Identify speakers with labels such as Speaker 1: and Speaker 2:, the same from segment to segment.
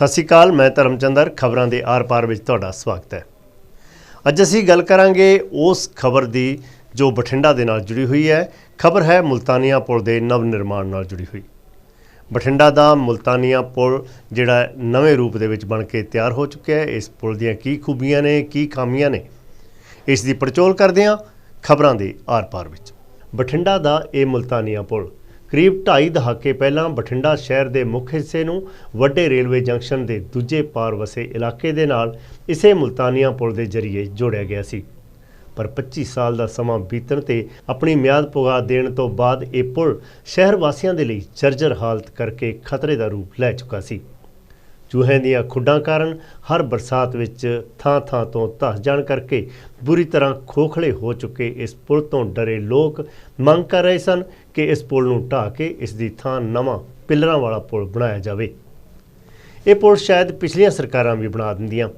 Speaker 1: ਸਤਿ ਸ਼੍ਰੀ ਅਕਾਲ, ਮੈਂ ਧਰਮਚੰਦਰ, ਖਬਰਾਂ ਦੇ ਆਰ-ਪਾਰ ਵਿੱਚ ਤੁਹਾਡਾ ਸਵਾਗਤ ਹੈ। ਅੱਜ ਅਸੀਂ ਗੱਲ ਕਰਾਂਗੇ ਉਸ ਖਬਰ ਦੀ ਜੋ ਬਠਿੰਡਾ ਦੇ ਨਾਲ ਜੁੜੀ ਹੋਈ ਹੈ। ਖਬਰ ਹੈ ਮੁਲਤਾਨੀਆ ਪੁਲ ਦੇ ਨਵ ਨਿਰਮਾਣ ਨਾਲ ਜੁੜੀ ਹੋਈ। ਬਠਿੰਡਾ ਦਾ ਮੁਲਤਾਨੀਆ ਪੁਲ ਜਿਹੜਾ ਨਵੇਂ ਰੂਪ ਦੇ ਵਿੱਚ ਬਣ ਕੇ ਤਿਆਰ ਹੋ ਚੁੱਕਿਆ ਹੈ। ਇਸ ਪੁਲ ਦੀਆਂ ਕੀ ਖੂਬੀਆਂ ਨੇ, ਕੀ ਖਾਮੀਆਂ ਨੇ, ਇਸ ਦੀ ਪੜਚੋਲ ਕਰਦੇ ਹਾਂ ਖਬਰਾਂ ਦੇ ਆਰ-ਪਾਰ ਵਿੱਚ। ਬਠਿੰਡਾ ਦਾ ਇਹ ਮੁਲਤਾਨੀਆ ਪੁਲ ਕਰੀਬ ਢਾਈ ਦਹਾਕੇ ਪਹਿਲਾਂ ਬਠਿੰਡਾ ਸ਼ਹਿਰ ਦੇ ਮੁੱਖ ਹਿੱਸੇ ਨੂੰ ਵੱਡੇ ਰੇਲਵੇ ਜੰਕਸ਼ਨ ਦੇ ਦੂਜੇ ਪਾਰ ਵਸੇ ਇਲਾਕੇ ਦੇ ਨਾਲ ਇਸੇ ਮੁਲਤਾਨੀਆ ਪੁਲ ਦੇ ਜ਼ਰੀਏ ਜੋੜਿਆ ਗਿਆ ਸੀ। ਪਰ 25 ਸਾਲ ਦਾ ਸਮਾਂ ਬੀਤਣ ਤੇ ਆਪਣੀ ਮਿਆਦ ਪੁਗਾ ਦੇਣ ਤੋਂ ਬਾਅਦ ਇਹ ਪੁਲ ਸ਼ਹਿਰ ਵਾਸੀਆਂ ਦੇ ਲਈ ਜਰਜਰ ਹਾਲਤ ਕਰਕੇ ਖਤਰੇ ਦਾ ਰੂਪ ਲੈ ਚੁੱਕਾ ਸੀ। ਚੂਹਿਆਂ ਦੀਆਂ ਖੁੱਡਾਂ ਕਾਰਨ ਹਰ ਬਰਸਾਤ ਵਿੱਚ ਥਾਂ-ਥਾਂ ਤੋਂ ਧਸ ਜਾਣ ਕਰਕੇ ਬੁਰੀ ਤਰ੍ਹਾਂ ਖੋਖਲੇ ਹੋ ਚੁੱਕੇ ਇਸ ਪੁਲ ਤੋਂ ਡਰੇ ਲੋਕ। ਮੰਗ ਕਰ ਰਹੇ ਸਨ ਕਿ ਇਸ ਪੁਲ ਨੂੰ ਢਾਹ ਕੇ ਇਸ ਦੀ ਥਾਂ ਨਵਾਂ ਪਿੱਲਰਾਂ ਵਾਲਾ ਪੁਲ ਬਣਾਇਆ ਜਾਵੇ। ਇਹ ਪੁਲ ਸ਼ਾਇਦ ਪਿਛਲੀਆਂ ਸਰਕਾਰਾਂ ਵੀ ਬਣਾ ਦਿੰਦੀਆਂ,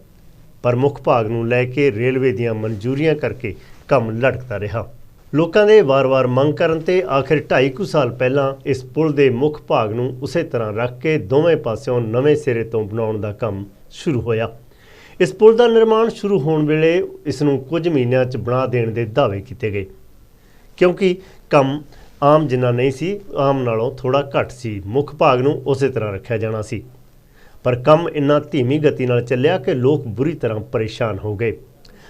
Speaker 1: ਪਰ ਮੁੱਖ ਭਾਗ ਨੂੰ ਲੈ ਕੇ ਰੇਲਵੇ ਦੀਆਂ ਮਨਜ਼ੂਰੀਆਂ ਕਰਕੇ ਕੰਮ ਲਟਕਦਾ ਰਿਹਾ। ਲੋਕਾਂ ਦੇ ਵਾਰ-ਵਾਰ ਮੰਗ ਕਰਨ ਤੇ ਆਖਿਰ 2.5 ਕੁ ਸਾਲ ਪਹਿਲਾਂ ਇਸ ਪੁਲ ਦੇ ਮੁੱਖ ਭਾਗ ਨੂੰ ਉਸੇ ਤਰ੍ਹਾਂ ਰੱਖ ਕੇ ਦੋਵੇਂ ਪਾਸਿਓਂ ਨਵੇਂ ਸਿਰੇ ਤੋਂ ਬਣਾਉਣ ਦਾ ਕੰਮ ਸ਼ੁਰੂ ਹੋਇਆ। ਇਸ ਪੁਲ ਦਾ ਨਿਰਮਾਣ ਸ਼ੁਰੂ ਹੋਣ ਵੇਲੇ ਇਸ ਨੂੰ ਕੁਝ ਮਹੀਨਿਆਂ 'ਚ ਬਣਾ ਦੇਣ ਦੇ ਦਾਅਵੇ ਕੀਤੇ ਗਏ। ਕਿਉਂਕਿ ਕੰਮ ਆਮ ਜਿੰਨਾ ਨਹੀਂ ਸੀ, ਆਮ ਨਾਲੋਂ ਥੋੜਾ ਘੱਟ ਸੀ। ਮੁੱਖ ਭਾਗ ਨੂੰ ਉਸੇ ਤਰ੍ਹਾਂ ਰੱਖਿਆ ਜਾਣਾ ਸੀ। ਪਰ ਕੰਮ ਇੰਨਾ ਧੀਮੀ ਗਤੀ ਨਾਲ ਚੱਲਿਆ ਕਿ ਲੋਕ ਬੁਰੀ ਤਰ੍ਹਾਂ ਪਰੇਸ਼ਾਨ ਹੋ ਗਏ।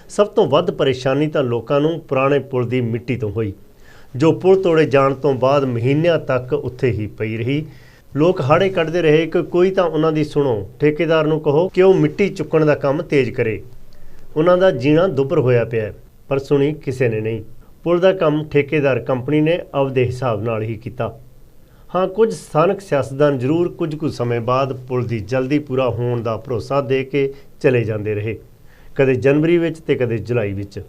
Speaker 1: ਸਭ ਤੋਂ ਵੱਧ ਪਰੇਸ਼ਾਨੀ ਤਾਂ ਲੋਕਾਂ ਨੂੰ ਪੁਰਾਣੇ ਪੁਲ ਦੀ ਮਿੱਟੀ ਤੋਂ ਹੋਈ, ਜੋ ਪੁਲ ਤੋੜੇ ਜਾਣ ਤੋਂ ਬਾਅਦ ਮਹੀਨਿਆਂ ਤੱਕ ਉੱਥੇ ਹੀ ਪਈ ਰਹੀ। ਲੋਕ ਹਾੜੇ ਕੱਢਦੇ ਰਹੇ ਕਿ ਕੋਈ ਤਾਂ ਉਹਨਾਂ ਦੀ ਸੁਣੋ, ਠੇਕੇਦਾਰ ਨੂੰ ਕਹੋ ਕਿ ਉਹ ਮਿੱਟੀ ਚੁੱਕਣ ਦਾ ਕੰਮ ਤੇਜ਼ ਕਰੇ। ਉਹਨਾਂ ਦਾ ਜੀਣਾ ਦੁੱਭਰ ਹੋਇਆ ਪਿਆ, ਪਰ ਸੁਣੀ ਕਿਸੇ ਨੇ ਨਹੀਂ। ਪੁਲ ਦਾ ਕੰਮ ਠੇਕੇਦਾਰ ਕੰਪਨੀ ਨੇ ਆਪਦੇ ਹਿਸਾਬ ਨਾਲ ਹੀ ਕੀਤਾ। ਹਾਂ, ਕੁਝ ਸਥਾਨਕ ਸਿਆਸਤਦਾਨ ਜ਼ਰੂਰ ਕੁਝ ਕੁ ਸਮੇਂ ਬਾਅਦ ਪੁਲ ਦੀ ਜਲਦੀ ਪੂਰਾ ਹੋਣ ਦਾ ਭਰੋਸਾ ਦੇ ਕੇ ਚਲੇ ਜਾਂਦੇ ਰਹੇ। ਕਦੇ ਜਨਵਰੀ ਵਿੱਚ ਤੇ ਕਦੇ ਜੁਲਾਈ ਵਿੱਚ।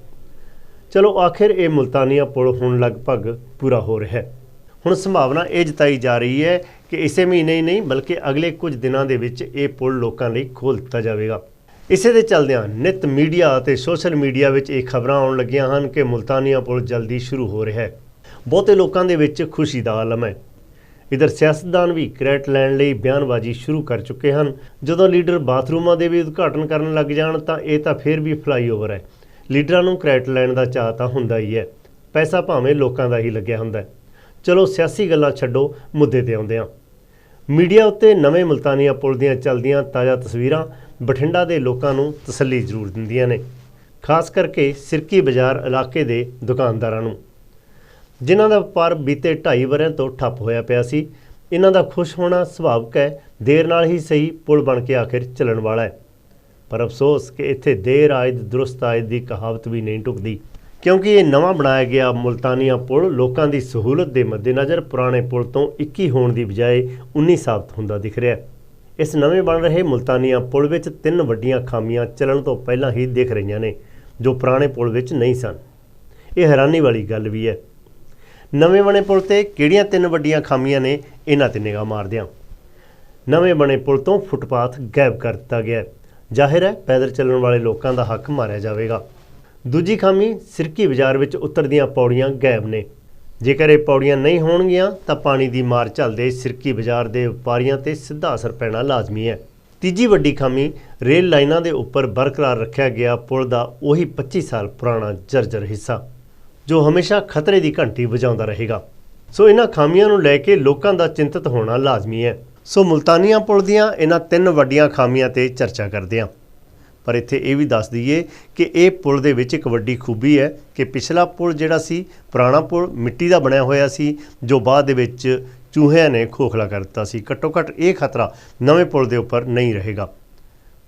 Speaker 1: ਚਲੋ ਆਖਿਰ ਇਹ ਮੁਲਤਾਨੀਆ ਪੁਲ ਹੁਣ ਲਗਭਗ ਪੂਰਾ ਹੋ ਰਿਹਾ ਹੈ। ਹੁਣ ਸੰਭਾਵਨਾ ਇਹ ਜਤਾਈ ਜਾ ਰਹੀ ਹੈ ਕਿ ਇਸੇ ਮਹੀਨੇ ਹੀ ਨਹੀਂ, ਬਲਕਿ ਅਗਲੇ ਕੁਝ ਦਿਨਾਂ ਦੇ ਵਿੱਚ ਇਹ ਪੁਲ ਲੋਕਾਂ ਲਈ ਖੋਲ੍ਹ ਦਿੱਤਾ ਜਾਵੇਗਾ। ਇਸੇ ਦੇ ਚਲਦਿਆਂ ਨਿਤ ਮੀਡੀਆ ਅਤੇ ਸੋਸ਼ਲ ਮੀਡੀਆ ਵਿੱਚ ਇਹ ਖਬਰਾਂ ਆਉਣ ਲੱਗੀਆਂ ਹਨ ਕਿ ਮੁਲਤਾਨੀਆ ਪੁਲ ਜਲਦੀ ਸ਼ੁਰੂ ਹੋ ਰਿਹਾ ਹੈ। ਬਹੁਤੇ ਲੋਕਾਂ ਦੇ ਵਿੱਚ ਖੁਸ਼ੀ ਦਾ ਆਲਮ ਹੈ। ਇਧਰ ਸਿਆਸਤਦਾਨ ਵੀ ਕ੍ਰੈਡਿਟ ਲੈਣ ਲਈ ਬਿਆਨਬਾਜ਼ੀ ਸ਼ੁਰੂ ਕਰ ਚੁੱਕੇ ਹਨ। ਜਦੋਂ ਲੀਡਰ ਬਾਥਰੂਮਾਂ ਦੇ ਵੀ ਉਦਘਾਟਨ ਕਰਨ ਲੱਗ ਜਾਣ ਤਾਂ ਇਹ ਤਾਂ ਫਿਰ ਵੀ ਫਲਾਈਓਵਰ ਹੈ। ਲੀਡਰਾਂ ਨੂੰ ਕ੍ਰੈਡਿਟ ਲੈਣ ਦਾ ਚਾਅ ਤਾਂ ਹੁੰਦਾ ਹੀ ਹੈ। ਪੈਸਾ ਭਾਵੇਂ ਲੋਕਾਂ ਦਾ ਹੀ ਲੱਗਿਆ ਹੁੰਦਾ ਹੈ। ਚਲੋ ਸਿਆਸੀ ਗੱਲਾਂ ਛੱਡੋ, ਮੁੱਦੇ ਤੇ ਆਉਂਦੇ ਹਾਂ। ਮੀਡੀਆ ਉੱਤੇ ਨਵੇਂ ਮੁਲਤਾਨੀਆ ਪੁਲ ਦੀਆਂ ਚੱਲਦੀਆਂ ਤਾਜ਼ਾ ਤਸਵੀਰਾਂ ਬਠਿੰਡਾ ਦੇ ਲੋਕਾਂ ਨੂੰ ਤਸੱਲੀ ਜ਼ਰੂਰ ਦਿੰਦੀਆਂ ਨੇ, ਖਾਸ ਕਰਕੇ ਸਿਰਕੀ ਬਾਜ਼ਾਰ ਇਲਾਕੇ ਦੇ ਦੁਕਾਨਦਾਰਾਂ ਨੂੰ। ਜਿਨ੍ਹਾਂ ਦਾ ਵਪਾਰ ਬੀਤੇ 2.5 ਵਰਿਆਂ ਤੋਂ ਠੱਪ ਹੋਇਆ ਪਿਆ ਸੀ। ਇਹਨਾਂ ਦਾ ਖੁਸ਼ ਹੋਣਾ ਸੁਭਾਵਿਕ ਹੈ। ਦੇਰ ਨਾਲ ਹੀ ਸਹੀ ਪੁਲ ਬਣ ਕੇ ਆਖਿਰ ਚੱਲਣ ਵਾਲਾ ਹੈ। ਪਰ ਅਫਸੋਸ ਕਿ ਇੱਥੇ ਦੇਰ ਆਇਦ, ਦਰੁਸਤ ਆਇਦ ਦੀ ਕਹਾਵਤ ਵੀ ਨਹੀਂ ਟੁਕਦੀ ਕਿਉਂਕਿ ਇਹ ਨਵਾਂ ਬਣਾਇਆ ਗਿਆ ਮੁਲਤਾਨੀਆ ਪੁਲ ਲੋਕਾਂ ਦੀ ਸਹੂਲਤ ਦੇ ਮੱਦੇਨਜ਼ਰ ਪੁਰਾਣੇ ਪੁਲ ਤੋਂ 21 ਹੋਣ ਦੀ ਬਜਾਏ 19 ਸਾਬਤ ਹੁੰਦਾ ਦਿਖ ਰਿਹਾ ਹੈ। ਇਸ ਨਵੇਂ ਬਣ ਰਹੇ ਮੁਲਤਾਨੀਆ ਪੁਲ ਵਿੱਚ ਤਿੰਨ ਵੱਡੀਆਂ ਖਾਮੀਆਂ ਚੱਲਣ ਤੋਂ ਪਹਿਲਾਂ ਹੀ ਦਿਖ ਰਹੀਆਂ ਨੇ, ਜੋ ਪੁਰਾਣੇ ਪੁਲ ਵਿੱਚ ਨਹੀਂ ਸਨ। ਇਹ ਹੈਰਾਨੀ ਵਾਲੀ ਗੱਲ ਵੀ ਹੈ। ਨਵੇਂ ਬਣੇ ਪੁਲ ਤੇ ਕਿਹੜੀਆਂ ਤਿੰਨ ਵੱਡੀਆਂ ਖਾਮੀਆਂ ਨੇ, ਇਹਨਾਂ ਤੇ ਨਿਗਾਹ ਮਾਰਦੇ ਹਾਂ ਨਵੇਂ ਬਣੇ ਪੁਲ ਤੋਂ ਫੁੱਟਪਾਥ ਗਾਇਬ ਕਰ ਦਿੱਤਾ ਗਿਆ ਹੈ। ਜ਼ਾਹਿਰ ਹੈ, ਪੈਦਲ ਚੱਲਣ ਵਾਲੇ ਲੋਕਾਂ ਦਾ ਹੱਕ ਮਾਰਿਆ ਜਾਵੇਗਾ। ਦੂਜੀ ਖਾਮੀ, ਸਿਰਕੀ ਬਾਜ਼ਾਰ ਵਿੱਚ ਉਤਰਦੀਆਂ ਪੌੜੀਆਂ ਗਾਇਬ ਨੇ। ਜੇਕਰ ਇਹ ਪੌੜੀਆਂ ਨਹੀਂ ਹੋਣਗੀਆਂ, ਤਾਂ ਪਾਣੀ ਦੀ ਮਾਰ ਝੱਲਦੇ ਸਿਰਕੀ ਬਾਜ਼ਾਰ ਦੇ ਵਪਾਰੀਆਂ ਤੇ ਸਿੱਧਾ ਅਸਰ ਪੈਣਾ ਲਾਜ਼ਮੀ ਹੈ। ਤੀਜੀ ਵੱਡੀ ਖਾਮੀ, ਰੇਲ ਲਾਈਨਾਂ ਦੇ ਉੱਪਰ ਬਰਕਰਾਰ ਰੱਖਿਆ ਗਿਆ ਪੁਲ ਦਾ ਉਹੀ 25 ਸਾਲ ਪੁਰਾਣਾ ਜਰਜਰ ਹਿੱਸਾ। ਜੋ ਹਮੇਸ਼ਾ ਖਤਰੇ ਦੀ ਘੰਟੀ ਵਜਾਉਂਦਾ ਰਹੇਗਾ। ਸੋ ਇਹਨਾਂ ਖਾਮੀਆਂ ਨੂੰ ਲੈ ਕੇ ਲੋਕਾਂ ਦਾ ਚਿੰਤਤ ਹੋਣਾ ਲਾਜ਼ਮੀ ਹੈ। ਸੋ ਮੁਲਤਾਨੀਆਂ ਪੁਲ ਦੀਆਂ ਇਹਨਾਂ ਤਿੰਨ ਵੱਡੀਆਂ ਖਾਮੀਆਂ ਤੇ ਚਰਚਾ ਕਰਦੇ ਹਾਂ। ਪਰ ਇੱਥੇ ਇਹ ਵੀ ਦੱਸ ਦਈਏ ਕਿ ਇਹ ਪੁਲ ਦੇ ਵਿੱਚ ਇੱਕ ਵੱਡੀ ਖੂਬੀ ਹੈ ਕਿ ਪਿਛਲਾ ਪੁਲ ਜਿਹੜਾ ਸੀ, ਪੁਰਾਣਾ ਪੁਲ ਮਿੱਟੀ ਦਾ ਬਣਿਆ ਹੋਇਆ ਸੀ, ਜੋ ਬਾਅਦ ਦੇ ਵਿੱਚ ਚੂਹਿਆਂ ਨੇ ਖੋਖਲਾ ਕਰ ਦਿੱਤਾ ਸੀ। ਘੱਟੋ ਘੱਟ ਇਹ ਖਤਰਾ ਨਵੇਂ ਪੁਲ ਦੇ ਉੱਪਰ ਨਹੀਂ ਰਹੇਗਾ।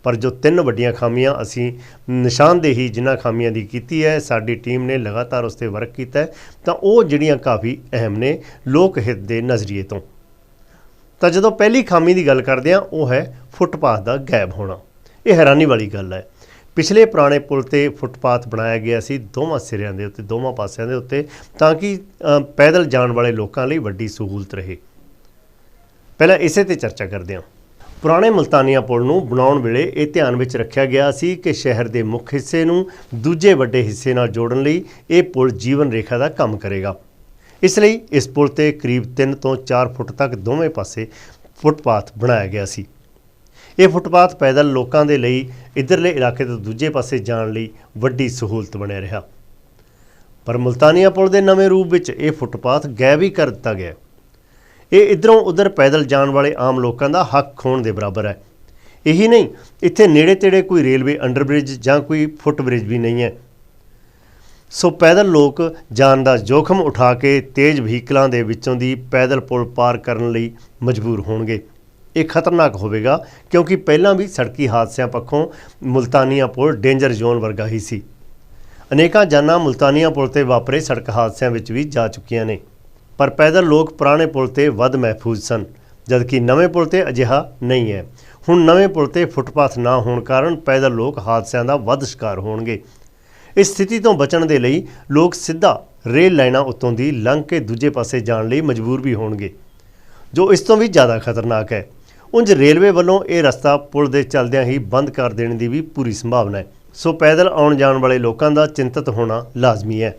Speaker 1: ਪਰ ਜੋ ਤਿੰਨ ਵੱਡੀਆਂ ਖਾਮੀਆਂ ਅਸੀਂ ਨਿਸ਼ਾਨਦੇਹੀ ਜਿਨ੍ਹਾਂ ਖਾਮੀਆਂ ਦੀ ਕੀਤੀ ਹੈ, ਸਾਡੀ ਟੀਮ ਨੇ ਲਗਾਤਾਰ ਉਸ ਤੇ ਵਰਕ ਕੀਤਾ ਹੈ, ਤਾਂ ਉਹ ਜਿਹੜੀਆਂ ਕਾਫੀ ਅਹਿਮ ਨੇ ਲੋਕ ਹਿੱਤ ਦੇ ਨਜ਼ਰੀਏ ਤੋਂ। ਤਾਂ ਜਦੋਂ ਪਹਿਲੀ ਖਾਮੀ ਦੀ ਗੱਲ ਕਰਦੇ ਹਾਂ, ਉਹ ਹੈ ਫੁੱਟਪਾਥ ਦਾ ਗਾਇਬ ਹੋਣਾ। ਇਹ ਹੈਰਾਨੀ ਵਾਲੀ ਗੱਲ ਹੈ। ਪਿਛਲੇ ਪੁਰਾਣੇ ਪੁਲ ਤੇ ਫੁੱਟਪਾਥ ਬਣਾਇਆ ਗਿਆ ਸੀ ਦੋਵਾਂ ਸਿਰਿਆਂ ਦੇ ਉੱਤੇ, ਦੋਵਾਂ ਪਾਸਿਆਂ ਦੇ ਉੱਤੇ, ਤਾਂ ਕਿ ਪੈਦਲ ਜਾਣ ਵਾਲੇ ਲੋਕਾਂ ਲਈ ਵੱਡੀ ਸਹੂਲਤ ਰਹੇ। ਪਹਿਲਾਂ ਇਸੇ ਤੇ ਚਰਚਾ ਕਰਦੇ ਹਾਂ। ਪੁਰਾਣੇ ਮਲਤਾਨੀਆ ਪੁਲ ਨੂੰ ਬਣਾਉਣ ਵੇਲੇ ਇਹ ਧਿਆਨ ਵਿੱਚ ਰੱਖਿਆ ਗਿਆ ਸੀ ਕਿ ਸ਼ਹਿਰ ਦੇ ਮੁੱਖ ਹਿੱਸੇ ਨੂੰ ਦੂਜੇ ਵੱਡੇ ਹਿੱਸੇ ਨਾਲ ਜੋੜਨ ਲਈ ਇਹ ਪੁਲ ਜੀਵਨ ਰੇਖਾ ਦਾ ਕੰਮ ਕਰੇਗਾ। ਇਸ ਲਈ ਇਸ ਪੁਲ ਤੇ ਕਰੀਬ 3 ਤੋਂ 4 ਫੁੱਟ ਤੱਕ ਦੋਵੇਂ ਪਾਸੇ ਫੁੱਟਪਾਥ ਬਣਾਇਆ ਗਿਆ ਸੀ। ਇਹ ਫੁੱਟਪਾਥ ਪੈਦਲ ਲੋਕਾਂ ਦੇ ਲਈ ਇਧਰਲੇ ਇਲਾਕੇ ਤੋਂ ਦੂਜੇ ਪਾਸੇ ਜਾਣ ਲਈ ਵੱਡੀ ਸਹੂਲਤ ਬਣਿਆ ਰਿਹਾ। ਪਰ ਮੁਲਤਾਨੀਆ ਪੁਲ ਦੇ ਨਵੇਂ ਰੂਪ ਵਿੱਚ ਇਹ ਫੁੱਟਪਾਥ ਗਾਇਬ ਹੀ ਕਰ ਦਿੱਤਾ ਗਿਆ। ਇਹ ਇਧਰੋਂ ਉਧਰ ਪੈਦਲ ਜਾਣ ਵਾਲੇ ਆਮ ਲੋਕਾਂ ਦਾ ਹੱਕ ਖੋਣ ਦੇ ਬਰਾਬਰ ਹੈ। ਇਹੀ ਨਹੀਂ, ਇੱਥੇ ਨੇੜੇ-ਤੇੜੇ ਕੋਈ ਰੇਲਵੇ ਅੰਡਰਬ੍ਰਿਜ ਜਾਂ ਕੋਈ ਫੁੱਟਬ੍ਰਿਜ ਵੀ ਨਹੀਂ ਹੈ। ਸੋ ਪੈਦਲ ਲੋਕ ਜਾਨ ਦਾ ਜੋਖਮ ਉਠਾ ਕੇ ਤੇਜ਼ ਵਹੀਕਲਾਂ ਦੇ ਵਿੱਚੋਂ ਦੀ ਪੈਦਲ ਪੁਲ ਪਾਰ ਕਰਨ ਲਈ ਮਜਬੂਰ ਹੋਣਗੇ। ਇਹ ਖਤਰਨਾਕ ਹੋਵੇਗਾ, ਕਿਉਂਕਿ ਪਹਿਲਾਂ ਵੀ ਸੜਕੀ ਹਾਦਸਿਆਂ ਪੱਖੋਂ ਮੁਲਤਾਨੀਆ ਪੁਲ ਡੇਂਜਰ ਜ਼ੋਨ ਵਰਗਾ ਹੀ ਸੀ। ਅਨੇਕਾਂ ਜਾਨਾਂ ਮੁਲਤਾਨੀਆ ਪੁਲ ਤੇ ਵਾਪਰੇ ਸੜਕ ਹਾਦਸਿਆਂ ਵਿੱਚ ਵੀ ਜਾ ਚੁੱਕੀਆਂ ਨੇ। ਪਰ ਪੈਦਲ ਲੋਕ ਪੁਰਾਣੇ ਪੁਲ ਤੇ ਵੱਧ ਮਹਿਫੂਜ਼ ਸਨ, ਜਦਕਿ ਨਵੇਂ ਪੁਲ ਤੇ ਅਜਿਹਾ ਨਹੀਂ ਹੈ। ਹੁਣ ਨਵੇਂ ਪੁਲ ਤੇ ਫੁੱਟਪਾਥ ਨਾ ਹੋਣ ਕਾਰਨ ਪੈਦਲ ਲੋਕ ਹਾਦਸਿਆਂ ਦਾ ਵੱਧ ਸ਼ਿਕਾਰ ਹੋਣਗੇ। ਇਸ ਸਥਿਤੀ ਤੋਂ ਬਚਣ ਦੇ ਲਈ ਲੋਕ ਸਿੱਧਾ ਰੇਲ ਲਾਈਨਾਂ ਉੱਤੋਂ ਦੀ ਲੰਘ ਕੇ ਦੂਜੇ ਪਾਸੇ ਜਾਣ ਲਈ ਮਜਬੂਰ ਵੀ ਹੋਣਗੇ, ਜੋ ਇਸ ਤੋਂ ਵੀ ਜ਼ਿਆਦਾ ਖਤਰਨਾਕ ਹੈ। ਉਂਝ ਰੇਲਵੇ ਵੱਲੋਂ ਇਹ ਰਸਤਾ ਪੁਲ ਦੇ ਚੱਲਦਿਆਂ ਹੀ ਬੰਦ ਕਰ ਦੇਣ ਦੀ ਵੀ ਪੂਰੀ ਸੰਭਾਵਨਾ ਹੈ। ਸੋ ਪੈਦਲ ਆਉਣ ਜਾਣ ਵਾਲੇ ਲੋਕਾਂ ਦਾ ਚਿੰਤਤ ਹੋਣਾ ਲਾਜ਼ਮੀ ਹੈ।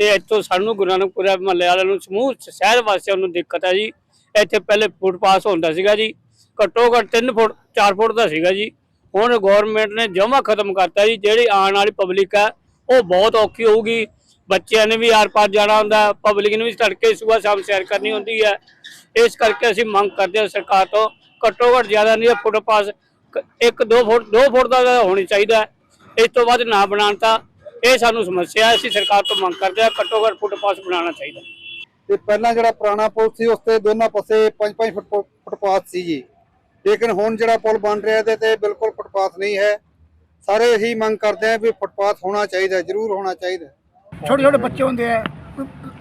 Speaker 2: ਤੇ ਇੱਥੋਂ ਸਾਨੂੰ ਗੁਰੂ ਨਾਨਕਪੁਰਾ ਮਹੱਲੇ ਵਾਲਿਆਂ ਨੂੰ ਸਮੂਹ ਸ਼ਹਿਰ ਵਾਸੀਆਂ ਨੂੰ ਦਿੱਕਤ ਹੈ ਜੀ। ਇੱਥੇ ਪਹਿਲੇ ਫੁੱਟ ਪਾਸ ਹੁੰਦਾ ਸੀਗਾ ਜੀ। ਘੱਟੋ ਘੱਟ 3 ਫੁੱਟ 4 ਫੁੱਟ ਦਾ ਸੀਗਾ ਜੀ। ਹੁਣ ਗਵਰਨਮੈਂਟ ਨੇ ਜਮਾ ਖਤਮ ਕਰਤਾ ਜੀ। ਜਿਹੜੀ ਆਉਣ ਵਾਲੀ ਪਬਲਿਕ ਹੈ ਉਹ ਬਹੁਤ ਔਖੀ ਹੋਊਗੀ। ਬੱਚਿਆਂ ਨੇ ਵੀ ਆਰ ਪਾਰ ਜਾਣਾ ਹੁੰਦਾ। ਪਬਲਿਕ ਨੇ ਵੀ ਤੜਕੇ ਸਵੇਰ ਸ਼ਾਮ ਸੈਰ ਕਰਨੀ ਹੁੰਦੀ ਹੈ ਇਸ ਕਰਕੇ ਅਸੀਂ ਮੰਗ ਕਰਦੇ ਹਾਂ ਸਰਕਾਰ ਤੋਂ ਘੱਟੋ ਘੱਟ ਜ਼ਿਆਦਾ ਨਹੀਂ ਫੁੱਟਪਾਸ 1 2 ਫੁੱਟ 2 ਫੁੱਟ ਦਾ ਹੋਣੀ ਚਾਹੀਦਾ। ਇਸ ਤੋਂ ਵੱਧ ਨਾ ਬਣਾਉਣ ਤਾਂ ਇਹ ਸਾਨੂੰ ਸਮੱਸਿਆ ਹੈ ਅਸੀਂ ਸਰਕਾਰ ਤੋਂ ਮੰਗ ਕਰਦੇ ਹਾਂ ਘੱਟੋ ਘੱਟ ਫੁੱਟਪਾਸ ਬਣਾਉਣਾ ਚਾਹੀਦਾ।
Speaker 3: ਤੇ ਪਹਿਲਾਂ ਜਿਹੜਾ ਪੁਰਾਣਾ ਪੁਲ ਸੀ ਉਸ ਤੇ ਦੋਨਾਂ ਪਾਸੇ 5-5 ਫੁੱਟ ਫੁੱਟਪਾਥ ਸੀ ਜੀ। ਲੇਕਿਨ ਹੁਣ ਜਿਹੜਾ ਪੁਲ ਬਣ ਰਿਹਾ ਇਹਦੇ ਤੇ ਬਿਲਕੁਲ ਫੁੱਟਪਾਥ ਨਹੀਂ ਹੈ। ਸਾਰੇ ਇਹੀ ਮੰਗ ਕਰਦੇ ਆ ਵੀ ਫੁੱਟਪਾਥ ਹੋਣਾ ਚਾਹੀਦਾ ਜ਼ਰੂਰ ਹੋਣਾ ਚਾਹੀਦਾ।
Speaker 4: ਛੋਟੇ ਛੋਟੇ ਬੱਚੇ ਹੁੰਦੇ ਆ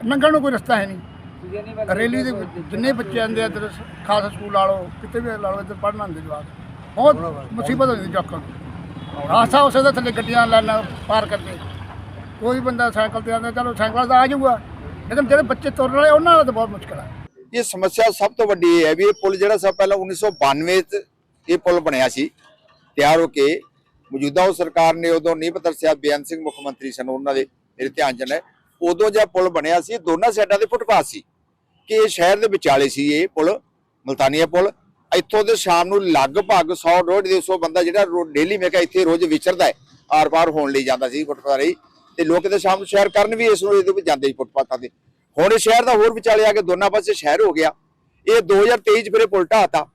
Speaker 4: ਲੰਘਣ ਨੂੰ ਕੋਈ ਰਸਤਾ ਹੈ ਨਹੀਂ। ਰੇਲੀ ਦੇ ਜਿੰਨੇ ਬੱਚੇ ਆਉਂਦੇ ਆ ਇੱਧਰ ਖਾਲਸਾ ਸਕੂਲ ਲਾ ਲਓ ਕਿਤੇ ਵੀ ਲਾ ਲਓ ਇੱਧਰ ਪੜ੍ਹਨ ਆਉਂਦੇ ਜਵਾਕ ਬਹੁਤ ਮੁਸੀਬਤ ਹੋ ਜਾਂਦੀ ਜਵਾਕਾਂ ਨੂੰ। ਹਾਸਾ ਉਸੇ ਦਾ ਥੱਲੇ ਗੱਡੀਆਂ ਲੈਣਾ ਪਾਰ ਕਰਦੇ। ਕੋਈ ਬੰਦਾ ਸਾਈਕਲ ਤੇ ਆਉਂਦਾ ਚਲੋ ਸਾਈਕਲ ਦਾ ਆ ਜਾਊਗਾ। ਲੇਕਿਨ ਜਿਹੜੇ ਬੱਚੇ ਤੁਰਨ ਵਾਲੇ ਉਹਨਾਂ ਦਾ ਤਾਂ ਬਹੁਤ ਮੁਸ਼ਕਲ ਹੈ
Speaker 5: ਇਹ ਸਮੱਸਿਆ ਸਭ ਤੋਂ ਵੱਡੀ ਇਹ ਹੈ ਵੀ ਇਹ ਪੁਲ ਜਿਹੜਾ ਸਭ ਪਹਿਲਾਂ 1992 ਚ ਇਹ ਪੁਲ ਬਣਿਆ ਸੀ। ਤਿਆਰ ਹੋ ਕੇ ਮੌਜੂਦਾ ਉਹ ਸਰਕਾਰ ਨੇ ਉਦੋਂ ਨੀਂਹ ਪੱਥਰ ਸਿਆ ਬੇਅੰਤ ਸਿੰਘ ਮੁੱਖ ਮੰਤਰੀ ਸਨ ਉਹਨਾਂ ਦੇ ਮੇਰੇ ਧਿਆਨ ਚ ਨੇ। ਉਦੋਂ ਜਦ ਪੁਲ ਬਣਿਆ ਸੀ ਦੋਨਾਂ ਸਾਈਡਾਂ ਦੇ ਫੁੱਟਪਾਥ ਸੀ। ਕਿ ਇਹ ਸ਼ਹਿਰ ਦੇ ਵਿਚਾਲੇ ਸੀ ਇਹ ਪੁਲ ਮਲਤਾਨੀਆ ਪੁਲ। ਇੱਥੋਂ ਦੇ ਸ਼ਾਮ ਨੂੰ ਲਗਭਗ 100 ਡੇਢ ਦੇ 100 ਬੰਦਾ ਜਿਹੜਾ ਡੇਲੀ ਮੈਂ ਕਿਹਾ ਇੱਥੇ ਰੋਜ਼ ਵਿਚਰਦਾ ਹੈ ਆਰ ਪਾਰ ਹੋਣ ਲਈ ਜਾਂਦਾ ਸੀ ਫੁੱਟਪਾਥ ਰਹੀ। ਤੇ ਲੋਕ ਤੇ ਸ਼ਾਮ ਨੂੰ ਸ਼ਹਿਰ ਕਰਨ ਵੀ ਇਸ ਨੂੰ ਇਹਦੇ ਵਿੱਚ ਜਾਂਦੇ ਸੀ ਫੁੱਟਪਾਥਾਂ ਤੇ। ਹੁਣ ਇਹ ਸ਼ਹਿਰ ਦਾ ਹੋਰ ਵਿਚਾਲੇ ਆ ਕੇ ਦੋਨਾਂ ਪਾਸੇ ਸ਼ਹਿਰ ਹੋ ਗਿਆ। ਇਹ 2023 ਚ ਫਿਰ ਇਹ ਪੁਲ ਢਾਤਾ।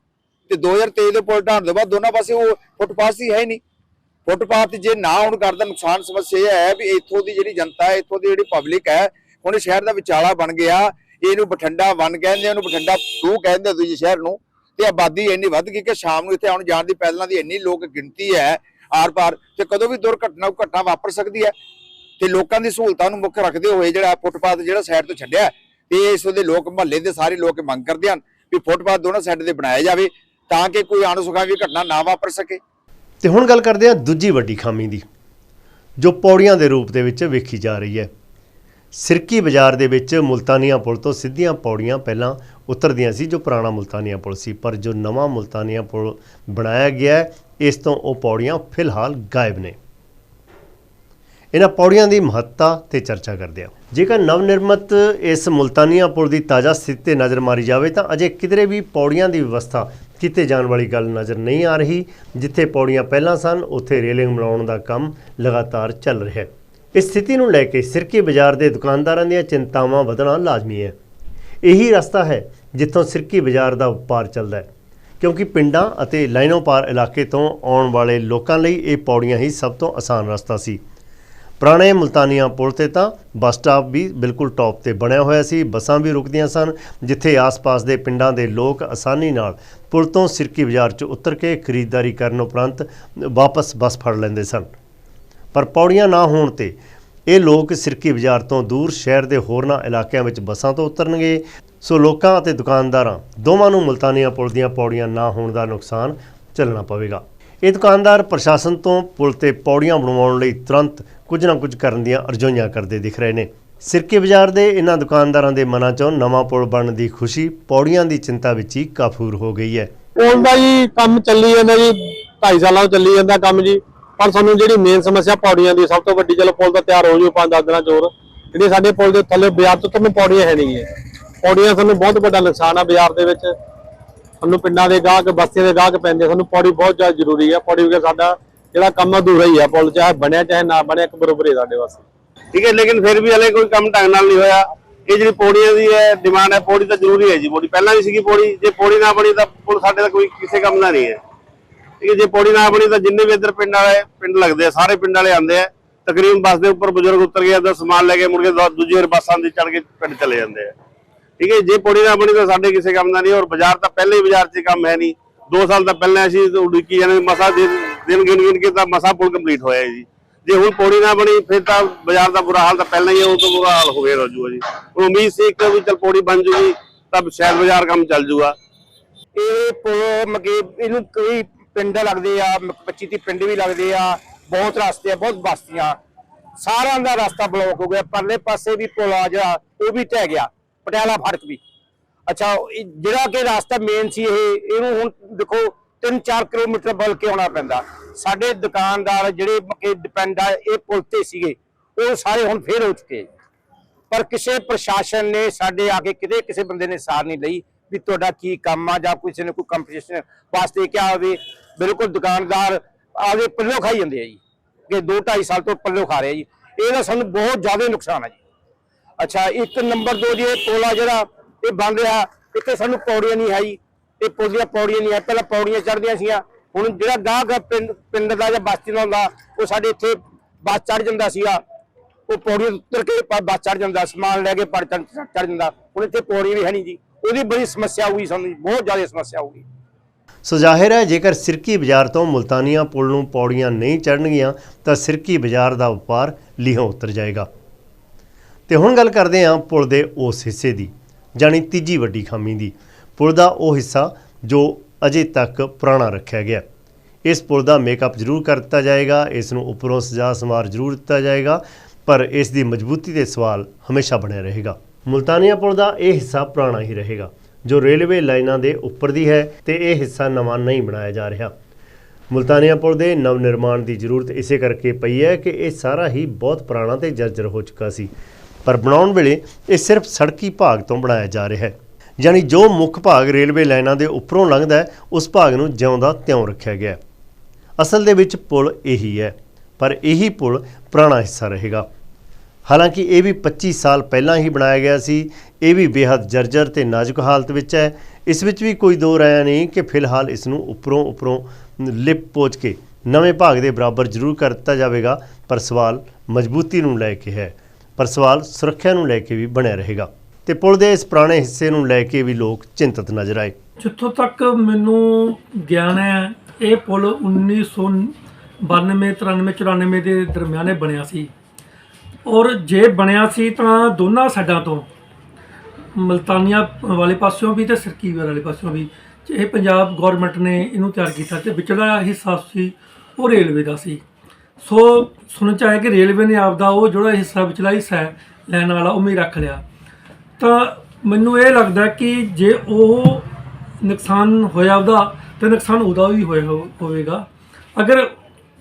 Speaker 5: ਤੇ 2023 ਦੇ ਪੁਲ ਢਾਣ ਤੋਂ ਬਾਅਦ ਦੋਨਾਂ ਪਾਸੇ ਉਹ ਫੁੱਟਪਾਥ ਹੀ ਹੈ ਨਹੀਂ। ਫੁੱਟਪਾਥ ਜੇ ਨਾ ਹੋਣ ਕਰਦਾ ਨੁਕਸਾਨ ਸਮੱਸਿਆ ਇਹ ਹੈ ਵੀ ਇੱਥੋਂ ਦੀ ਜਿਹੜੀ ਜਨਤਾ ਹੈ ਇੱਥੋਂ ਦੀ ਜਿਹੜੀ ਪਬਲਿਕ ਹੈ ਹੁਣ ਇਹ ਸ਼ਹਿਰ ਦਾ ਵਿਚਾਲਾ ਬਣ ਗਿਆ। ਇਹਨੂੰ ਬਠੰਡਾ ਵਨ ਕਹਿੰਦੇ ਆ, ਇਹਨੂੰ ਬਠੰਡਾ 2 ਕਹਿੰਦੇ ਆ ਦੂਜੇ ਸ਼ਹਿਰ ਨੂੰ। ਤੇ ਆਬਾਦੀ ਇੰਨੀ ਵੱਧ ਗਈ ਕਿ ਸ਼ਾਮ ਨੂੰ ਇੱਥੇ ਆਉਣ ਜਾਣ ਦੀ ਪੈਦਲਾਂ ਦੀ ਇੰਨੀ ਲੋਕ ਗਿਣਤੀ ਹੈ ਆਰ ਪਾਰ ਤੇ ਕਦੋਂ ਵੀ ਦੁਰਘਟਨਾ ਘਟਨਾ ਵਾਪਰ ਸਕਦੀ ਹੈ ਤੇ ਲੋਕਾਂ ਦੀ ਸਹੂਲਤਾਂ ਨੂੰ ਮੁੱਖ ਰੱਖਦੇ ਹੋਏ ਜਿਹੜਾ ਫੁੱਟਪਾਥ ਜਿਹੜਾ ਸਾਈਡ ਤੋਂ ਛੱਡਿਆ ਤੇ ਇਸ ਦੇ ਲੋਕ ਮਹੱਲੇ ਦੇ ਸਾਰੇ ਲੋਕ ਮੰਗ ਕਰਦੇ ਹਨ ਵੀ ਫੁੱਟਪਾਥ ਦੋਨਾਂ ਸਾਈਡ ਤੇ ਬਣਾਇਆ ਜਾਵੇ ਤਾਂ ਕਿ ਕੋਈ ਅਣਸੁਖਾਵੀ ਘਟਨਾ ਨਾ ਵਾਪਰ ਸਕੇ।
Speaker 1: ਤੇ ਹੁਣ ਗੱਲ ਕਰਦੇ ਹਾਂ ਦੂਜੀ ਵੱਡੀ ਖਾਮੀ ਦੀ ਜੋ ਪੌੜੀਆਂ ਦੇ ਰੂਪ ਦੇ ਵਿੱਚ ਵੇਖੀ ਜਾ ਰਹੀ ਹੈ। ਸਿਰਕੀ ਬਾਜ਼ਾਰ ਦੇ ਵਿੱਚ ਮੁਲਤਾਨੀਆਂ ਪੁਲ ਤੋਂ ਸਿੱਧੀਆਂ ਪੌੜੀਆਂ ਪਹਿਲਾਂ ਉਤਰਦੀਆਂ ਸੀ, ਜੋ ਪੁਰਾਣਾ ਮੁਲਤਾਨੀਆਂ ਪੁਲ ਸੀ। ਪਰ ਜੋ ਨਵਾਂ ਮੁਲਤਾਨੀਆ ਪੁਲ ਬਣਾਇਆ ਗਿਆ ਹੈ ਇਸ ਤੋਂ ਉਹ ਪੌੜੀਆਂ ਫਿਲਹਾਲ ਗਾਇਬ ਨੇ। ਇਹਨਾਂ ਪੌੜੀਆਂ ਦੀ ਮਹੱਤਤਾ ਤੇ ਚਰਚਾ ਕਰਦੇ ਹਾਂ। ਜੇਕਰ ਨਵ ਨਿਰਮਿਤ ਇਸ ਮੁਲਤਾਨੀਆ ਪੁਲ ਦੀ ਤਾਜ਼ਾ ਸਥਿਤੀ ਤੇ ਨਜ਼ਰ ਮਾਰੀ ਜਾਵੇ, ਤਾਂ ਅਜੇ ਕਿਧਰੇ ਵੀ ਪੌੜੀਆਂ ਦੀ ਵਿਵਸਥਾ ਕੀਤੇ ਜਾਣ ਵਾਲੀ ਗੱਲ ਨਜ਼ਰ ਨਹੀਂ ਆ ਰਹੀ, ਜਿੱਥੇ ਪੌੜੀਆਂ ਪਹਿਲਾਂ ਸਨ, ਉੱਥੇ ਰੇਲਿੰਗ ਬਣਾਉਣ ਦਾ ਕੰਮ ਲਗਾਤਾਰ ਚੱਲ ਰਿਹਾ ਹੈ। ਇਸ ਸਥਿਤੀ ਨੂੰ ਲੈ ਕੇ ਸਿਰਕੀ ਬਾਜ਼ਾਰ ਦੇ ਦੁਕਾਨਦਾਰਾਂ ਦੀਆਂ ਚਿੰਤਾਵਾਂ ਵਧਣਾ ਲਾਜ਼ਮੀ ਹੈ। ਇਹੀ ਰਸਤਾ ਹੈ ਜਿੱਥੋਂ ਸਿਰਕੀ ਬਾਜ਼ਾਰ ਦਾ ਵਪਾਰ ਚੱਲਦਾ ਹੈ, ਕਿਉਂਕਿ ਪਿੰਡਾਂ ਅਤੇ ਲਾਈਨੋਂ ਪਾਰ ਇਲਾਕੇ ਤੋਂ ਆਉਣ ਵਾਲੇ ਲੋਕਾਂ ਲਈ ਇਹ ਪੌੜੀਆਂ ਹੀ ਸਭ ਤੋਂ ਆਸਾਨ ਰਸਤਾ ਸੀ। ਪੁਰਾਣੇ ਮੁਲਤਾਨੀਆਂ ਪੁਲ ਤੇ ਤਾਂ ਬੱਸ ਸਟਾਪ ਵੀ ਬਿਲਕੁਲ ਟੌਪ ਤੇ ਬਣਿਆ ਹੋਇਆ ਸੀ, ਬੱਸਾਂ ਵੀ ਰੁਕਦੀਆਂ ਸਨ, ਜਿੱਥੇ ਆਸ-ਪਾਸ ਦੇ ਪਿੰਡਾਂ ਦੇ ਲੋਕ ਆਸਾਨੀ ਨਾਲ ਪੁਲ ਤੋਂ ਸਿਰਕੀ ਬਾਜ਼ਾਰ 'ਚ ਉਤਰ ਕੇ ਖਰੀਦਦਾਰੀ ਕਰਨ ਉਪਰੰਤ ਵਾਪਸ ਬੱਸ ਫੜ ਲੈਂਦੇ ਸਨ। ਪਰ ਪੌੜੀਆਂ ਨਾ ਹੋਣ ਤੇ ਇਹ ਲੋਕ ਸਿਰਕੀ ਬਾਜ਼ਾਰ ਤੋਂ ਦੂਰ ਸ਼ਹਿਰ ਦੇ ਹੋਰਨਾਂ ਇਲਾਕਿਆਂ ਵਿੱਚ ਬੱਸਾਂ ਤੋਂ ਉਤਰਨਗੇ। ਸੋ ਲੋਕਾਂ ਅਤੇ ਦੁਕਾਨਦਾਰਾਂ ਦੋਵਾਂ ਨੂੰ ਮੁਲਤਾਨੀਆਂ ਪੁਲ ਦੀਆਂ ਪੌੜੀਆਂ ਨਾ ਹੋਣ ਦਾ ਨੁਕਸਾਨ ਝੱਲਣਾ ਪਵੇਗਾ। ਇਹ ਦੁਕਾਨਦਾਰ ਪ੍ਰਸ਼ਾਸਨ ਤੋਂ ਪੁਲ ਤੇ ਪੌੜੀਆਂ ਬਣਵਾਉਣ ਲਈ ਤੁਰੰਤ ਕੁਝ ਨਾ ਕੁਝ ਕਰਨ ਦੀਆਂ ਅਰਜ਼ੋਈਆਂ ਕਰਦੇ ਦਿਖ ਰਹੇ ਨੇ। ਸਿਰਕੇ ਬਾਜ਼ਾਰ ਦੇ ਇਹਨਾਂ ਦੁਕਾਨਦਾਰਾਂ ਦੇ ਮਨਾਂ 'ਚੋਂ ਨਵਾਂ ਪੁਲ ਬਣਨ ਦੀ ਖੁਸ਼ੀ ਪੌੜੀਆਂ ਦੀ ਚਿੰਤਾ ਵਿੱਚ ਹੀ ਕਾਫੂਰ ਹੋ ਗਈ ਹੈ।
Speaker 6: ਪੁਲ ਦਾ ਜੀ ਕੰਮ ਚੱਲੀ ਜਾਂਦਾ ਜੀ 2.5 ਸਾਲਾਂ ਤੋਂ ਚੱਲੀ ਜਾਂਦਾ ਕੰਮ ਜੀ। ਪਰ ਸਾਨੂੰ ਜਿਹੜੀ ਮੇਨ ਸਮੱਸਿਆ ਪੌੜੀਆਂ ਦੀ ਸਭ ਤੋਂ ਵੱਡੀ, ਚਲੋ ਪੁਲ ਤਾਂ ਤਿਆਰ ਹੋ ਜੂ 5-10 ਦਿਨਾਂ ਚੋਰ, ਜਿਹੜੀ ਸਾਡੇ ਪੁਲ ਦੇ ਥੱਲੇ ਬਾਜ਼ਾਰ ਤੋਂ ਤੁਹਾਨੂੰ ਪੌੜੀਆਂ ਹੈ ਨਹੀਂ ਪੌੜੀਆਂ ਸਾਨੂੰ ਬਹੁਤ ਵੱਡਾ ਨੁਕਸਾਨ ਆ ਬਾਜ਼ਾਰ ਦੇ ਵਿੱਚ। ਸਾਨੂੰ ਪਿੰਡਾਂ ਦੇ ਗਾਹਕ ਬਸਤੀਆਂ ਦੇ ਗਾਹਕ ਪੈਂਦੇ, ਸਾਨੂੰ ਪੌੜੀ ਬਹੁਤ ਜ਼ਿਆਦਾ ਜ਼ਰੂਰੀ ਹੈ ਪੌੜੀ ਵਗੈਰ ਸਾਡਾ ਜਿਹੜਾ ਕੰਮ ਅਧੂਰਾ ਹੀ ਆ। ਪੁਲ ਚਾਹੇ ਬਣਿਆ, ਚਾਹੇ ਨਾ ਬਣਿਆ, ਇੱਕ ਬਰੋਬਰ ਹੀ ਸਾਡੇ ਵਾਸਤੇ।
Speaker 7: ਠੀਕ ਹੈ, ਲੇਕਿਨ ਫਿਰ ਵੀ ਹਲੇ ਕੋਈ ਕੰਮ ਢੰਗ ਨਾਲ ਨਹੀਂ ਹੋਇਆ। ਇਹ ਜਿਹੜੀ ਪੌੜੀਆਂ ਦੀ ਹੈ ਡਿਮਾਂਡ ਹੈ, ਪੌੜੀ ਤਾਂ ਜ਼ਰੂਰੀ ਹੈ ਜੀ। ਪੌੜੀ ਪਹਿਲਾਂ ਵੀ ਸੀਗੀ ਪੌੜੀ। ਜੇ ਪੌੜੀ ਨਾ ਬਣੀ ਤਾਂ ਪੁਲ ਸਾਡੇ ਦਾ ਕੋਈ ਕਿਸੇ ਕੰਮ ਦਾ ਨਹੀਂ ਹੈ। ਠੀਕ ਜੇ ਪੌੜੀ ਨਾ ਬਣੀ ਤਾਂ ਜਿੰਨੇ ਵੀ ਇੱਧਰ ਪਿੰਡ ਵਾਲੇ ਪਿੰਡ ਲੱਗਦੇ ਆ, ਸਾਰੇ ਪਿੰਡ ਵਾਲੇ ਆਉਂਦੇ ਆ। ਤਕਰੀਬਨ ਬੱਸ ਦੇ ਉੱਪਰ ਬਜ਼ੁਰਗ ਉਤਰ ਕੇ ਆਪਦਾ ਸਮਾਨ ਲੈ ਕੇ ਮੁੜ ਕੇ ਦੂਜੀ ਵਾਰ ਬੱਸਾਂ ਦੀ ਚੜ ਕੇ ਪਿੰਡ ਚਲੇ ਜਾਂਦੇ ਆ। ਠੀਕ ਹੈ ਜੇ ਪੌੜੀ ਨਾ ਬਣੀ ਤਾਂ ਸਾਡੇ ਕਿਸੇ ਕੰਮ ਦਾ ਨਹੀਂ, ਔਰ ਬਾਜ਼ਾਰ ਤਾਂ ਪਹਿਲੇ ਹੀ ਬਾਜ਼ਾਰ 'ਚ ਕੰਮ ਹੈ ਨਹੀਂ। 2 ਸਾਲ ਤਾਂ ਪਹਿਲਾਂ ਅਸੀਂ ਉਡੀਕੀ ਜਾਂਦੇ ਮਸਾ ਦਿਨ ਗਿਣ ਗਿਣ ਕੇ ਤਾਂ ਮਸਾ ਪੁਲ ਕੰਪਲੀਟ ਹੋਇਆ ਜੀ। ਜੇ ਹੁਣ ਪੌੜੀ ਨਾ ਬਣੀ, ਫਿਰ ਤਾਂ ਬਾਜ਼ਾਰ ਦਾ ਬੁਰਾ ਹਾਲ ਤਾਂ ਪਹਿਲਾਂ ਹੀ ਉਹ ਤੋਂ ਬੁਰਾ ਹਾਲ ਹੋ ਗਿਆ ਰਜੂਗਾ ਜੀ। ਉਮੀਦ ਸੀ ਕਿ ਵੀ ਚਲ ਪੌੜੀ ਬਣ ਜੂਗੀ, ਤਾਂ ਸ਼ਾਇਦ ਬਾਜ਼ਾਰ ਕੰਮ ਚੱਲ ਜੂਗਾ।
Speaker 8: ਇਹ ਪੁਲ ਮਗੇ ਇਹਨੂੰ ਕਈ ਪਿੰਡ ਲੱਗਦੇ ਆ 25 ਤੀਹ ਪਿੰਡ ਵੀ ਲੱਗਦੇ ਆ, ਬਹੁਤ ਰਸਤੇ ਆ, ਬਹੁਤ ਬਸਤੀਆਂ। ਸਾਰਿਆਂ ਦਾ ਰਸਤਾ ਬਲੌਕ ਹੋ ਗਿਆ, ਪਰਲੇ ਪਾਸੇ ਵੀ ਪੁਲ ਆ ਜਿਹੜਾ, ਉਹ ਵੀ ਢਹਿ ਗਿਆ, ਪਟਿਆਲਾ ਫੜਕ ਵੀ। ਅੱਛਾ ਜਿਹੜਾ ਕਿ ਰਸਤਾ ਮੇਨ ਸੀ ਇਹ, ਇਹਨੂੰ ਹੁਣ ਦੇਖੋ 3-4 ਕਿਲੋਮੀਟਰ ਬਲ ਕੇ ਆਉਣਾ ਪੈਂਦਾ। ਸਾਡੇ ਦੁਕਾਨਦਾਰ ਜਿਹੜੇ ਮੱਕੇ ਡਿਪੈਂਡ ਆ, ਇਹ ਪੁਲ ਤੇ ਸੀਗੇ, ਉਹ ਸਾਰੇ ਹੁਣ ਫੇਲ ਹੋ ਚੁੱਕੇ ਪਰ ਕਿਸੇ ਪ੍ਰਸ਼ਾਸਨ ਨੇ ਸਾਡੇ ਆ ਕੇ ਕਿਤੇ ਕਿਸੇ ਬੰਦੇ ਨੇ ਸਾਰ ਨਹੀਂ ਲਈ, ਵੀ ਤੁਹਾਡਾ ਕੀ ਕੰਮ ਆ ਜਾਂ ਕਿਸੇ ਨੇ ਕੋਈ ਕੰਪੀਟੀਸ਼ਨ ਵਾਸਤੇ ਕਿਹਾ ਹੋਵੇ ਬਿਲਕੁਲ ਦੁਕਾਨਦਾਰ ਆਦੇ ਪੱਲੋਂ ਖਾਈ ਜਾਂਦੇ ਆ ਜੀ, ਕਿ 2 2.5 ਸਾਲ ਤੋਂ ਪੱਲੋਂ ਖਾ ਰਹੇ ਜੀ। ਇਹਦਾ ਸਾਨੂੰ ਬਹੁਤ ਜ਼ਿਆਦਾ ਨੁਕਸਾਨ ਆ ਜੀ। ਅੱਛਾ, ਇੱਕ ਨੰਬਰ 2 ਜੀ ਕੋਲਾ ਜਿਹੜਾ, ਇਹ ਬਣ ਰਿਹਾ ਇੱਥੇ ਸਾਨੂੰ ਪੌੜੀਆਂ ਨਹੀਂ ਹੈ ਜੀ ਇਹ ਪੌੜੀਆਂ ਪੌੜੀਆਂ ਨਹੀਂ ਹੈ ਪਹਿਲਾਂ ਪੌੜੀਆਂ ਚੜ੍ਹਦੀਆਂ ਸੀਆਂ। ਹੁਣ ਜਿਹੜਾ ਗਾਹਕ ਆ ਪਿੰਡ ਪਿੰਡ ਦਾ ਜਾਂ ਬਸਤੀ ਦਾ ਹੁੰਦਾ ਉਹ ਸਾਡੇ ਇੱਥੇ ਬੱਸ ਚੜ ਜਾਂਦਾ ਸੀਗਾ। ਉਹ ਪੌੜੀਆਂ ਤੋਂ ਉਤਰ ਕੇ ਬੱਸ ਚੜ ਜਾਂਦਾ, ਸਮਾਨ ਲੈ ਕੇ ਪੜ ਚੜ ਜਾਂਦਾ। ਹੁਣ ਇੱਥੇ ਪੌੜੀ ਵੀ ਹੈ ਨਹੀਂ ਜੀ। ਉਹਦੀ ਬੜੀ ਸਮੱਸਿਆ ਹੋਊਗੀ ਸਾਨੂੰ ਬਹੁਤ ਜ਼ਿਆਦਾ ਸਮੱਸਿਆ ਹੋਊਗੀ
Speaker 1: ਸੋ ਜ਼ਾਹਿਰ ਹੈ, ਜੇਕਰ ਸਿਰਕੀ ਬਾਜ਼ਾਰ ਤੋਂ ਮੁਲਤਾਨੀਆਂ ਪੁਲ ਨੂੰ ਪੌੜੀਆਂ ਨਹੀਂ ਚੜਨਗੀਆਂ ਤਾਂ ਸਿਰਕੀ ਬਾਜ਼ਾਰ ਦਾ ਵਪਾਰ ਲੀਹਾਂ ਉਤਰ ਜਾਏਗਾ। ਤੇ ਹੁਣ ਗੱਲ ਕਰਦੇ ਹਾਂ ਪੁਲ ਦੇ ਉਸ ਹਿੱਸੇ ਦੀ, ਜਾਣੀ ਤੀਜੀ ਵੱਡੀ ਖਾਮੀ ਦੀ। ਪੁਲ ਦਾ ਉਹ ਹਿੱਸਾ ਜੋ ਅਜੇ ਤੱਕ ਪੁਰਾਣਾ ਰੱਖਿਆ ਗਿਆ। ਇਸ ਪੁਲ ਦਾ ਮੇਕਅਪ ਜ਼ਰੂਰ ਕਰ ਦਿੱਤਾ ਜਾਏਗਾ, ਇਸ ਨੂੰ ਉੱਪਰੋਂ ਸਜਾ ਸੰਵਾਰ ਜ਼ਰੂਰ ਦਿੱਤਾ ਜਾਏਗਾ, ਪਰ ਇਸ ਦੀ ਮਜ਼ਬੂਤੀ ਦੇ ਸਵਾਲ ਹਮੇਸ਼ਾ ਬਣਿਆ ਰਹੇਗਾ। ਮੁਲਤਾਨੀਆ ਪੁਲ ਦਾ ਇਹ ਹਿੱਸਾ ਪੁਰਾਣਾ ਹੀ ਰਹੇਗਾ। ਜੋ ਰੇਲਵੇ ਲਾਈਨਾਂ ਦੇ ਉੱਪਰ ਦੀ ਹੈ ਤੇ ਇਹ ਹਿੱਸਾ ਨਵਾਂ ਨਹੀਂ ਬਣਾਇਆ ਜਾ ਰਿਹਾ। ਮੁਲਤਾਨੀਆ ਪੁਲ ਦੇ ਨਵ ਨਿਰਮਾਣ ਦੀ ਜ਼ਰੂਰਤ ਇਸੇ ਕਰਕੇ ਪਈ ਹੈ ਕਿ ਇਹ ਸਾਰਾ ਹੀ ਬਹੁਤ ਪੁਰਾਣਾ ਤੇ ਜਰਜਰ ਹੋ ਚੁੱਕਾ ਸੀ। ਪਰ ਬਣਾਉਣ ਵੇਲੇ ਇਹ ਸਿਰਫ ਸੜਕੀ ਭਾਗ ਤੋਂ ਬਣਾਇਆ ਜਾ ਰਿਹਾ ਹੈ। ਯਾਨੀ ਜੋ ਮੁੱਖ ਭਾਗ ਰੇਲਵੇ ਲਾਈਨਾਂ ਦੇ ਉੱਪਰੋਂ ਲੰਘਦਾ ਹੈ, ਉਸ ਭਾਗ ਨੂੰ ਜਿਉਂਦਾ ਤਿਉਂ ਰੱਖਿਆ ਗਿਆ ਅਸਲ ਦੇ ਵਿੱਚ ਪੁਲ ਇਹੀ ਹੈ, ਪਰ ਇਹੀ ਪੁਲ ਪੁਰਾਣਾ ਹਿੱਸਾ ਰਹੇਗਾ। ਹਾਲਾਂਕਿ ਇਹ ਵੀ 25 ਸਾਲ ਪਹਿਲਾਂ ਹੀ ਬਣਾਇਆ ਗਿਆ ਸੀ, ਇਹ ਵੀ ਬੇहद ਜਰਜਰ ਤੇ ਨਾਜ਼ੁਕ ਹਾਲਤ ਵਿੱਚ ਹੈ। ਇਸ ਵਿੱਚ ਵੀ ਕੋਈ ਦੋ ਰਾਇਆ ਨਹੀਂ ਕਿ ਫਿਲਹਾਲ ਇਸ ਨੂੰ ਉੱਪਰੋਂ ਉੱਪਰੋਂ ਲਿਪ ਪੋਚ ਕੇ ਨਵੇਂ ਭਾਗ ਦੇ ਬਰਾਬਰ ਜ਼ਰੂਰ ਕਰ ਦਿੱਤਾ ਜਾਵੇਗਾ, ਪਰ ਸਵਾਲ ਮਜ਼ਬੂਤੀ ਨੂੰ ਲੈ ਕੇ ਹੈ। ਪਰ ਸਵਾਲ ਸੁਰੱਖਿਆ ਨੂੰ ਲੈ ਕੇ ਵੀ ਬਣਿਆ ਰਹੇਗਾ ਤੇ ਪੁਲ ਦੇ ਇਸ ਪੁਰਾਣੇ ਹਿੱਸੇ ਨੂੰ ਲੈ ਕੇ ਵੀ ਲੋਕ ਚਿੰਤਤ ਨਜ਼ਰ ਆਏ।
Speaker 9: ਜਿੱਥੋਂ ਤੱਕ ਮੈਨੂੰ ਗਿਆਨ ਹੈ, ਇਹ ਪੁਲ 1992 93 94 ਦੇ ਦਰਮਿਆਨੇ ਬਣਿਆ ਸੀ। ਔਰ ਜੇ ਬਣਿਆ ਸੀ ਤਾਂ ਦੋਨਾਂ ਸਾਈਡਾਂ ਤੋਂ, ਮਲਤਾਨੀਆਂ ਵਾਲੇ ਪਾਸਿਓਂ ਵੀ ਤੇ ਸਰਕੀਵਰ ਵਾਲੇ ਪਾਸਿਓਂ ਵੀ, ਇਹ ਪੰਜਾਬ ਗਵਰਨਮੈਂਟ ਨੇ ਇਹਨੂੰ ਤਿਆਰ ਕੀਤਾ ਤੇ ਵਿਚਲਾ ਹਿੱਸਾ ਸੀ ਉਹ ਰੇਲਵੇ ਦਾ ਸੀ। ਸੋ ਸੁਣ ਚਾਹੇ ਕਿ ਰੇਲਵੇ ਨੇ ਆਪਦਾ ਉਹ ਜਿਹੜਾ ਹਿੱਸਾ ਵਿਚਲਾ ਹਿੱਸਾ ਹੈ, ਲੈਣ ਵਾਲਾ ਉਹ ਵੀ ਰੱਖ ਲਿਆ। ਤਾਂ ਮੈਨੂੰ ਇਹ ਲੱਗਦਾ ਕਿ ਜੇ ਉਹ ਨੁਕਸਾਨ ਹੋਇਆ ਉਹਦਾ ਤੇ ਨੁਕਸਾਨ ਉਹਦਾ ਵੀ ਹੋਇਆ ਹੋ- ਹੋਵੇਗਾ। ਅਗਰ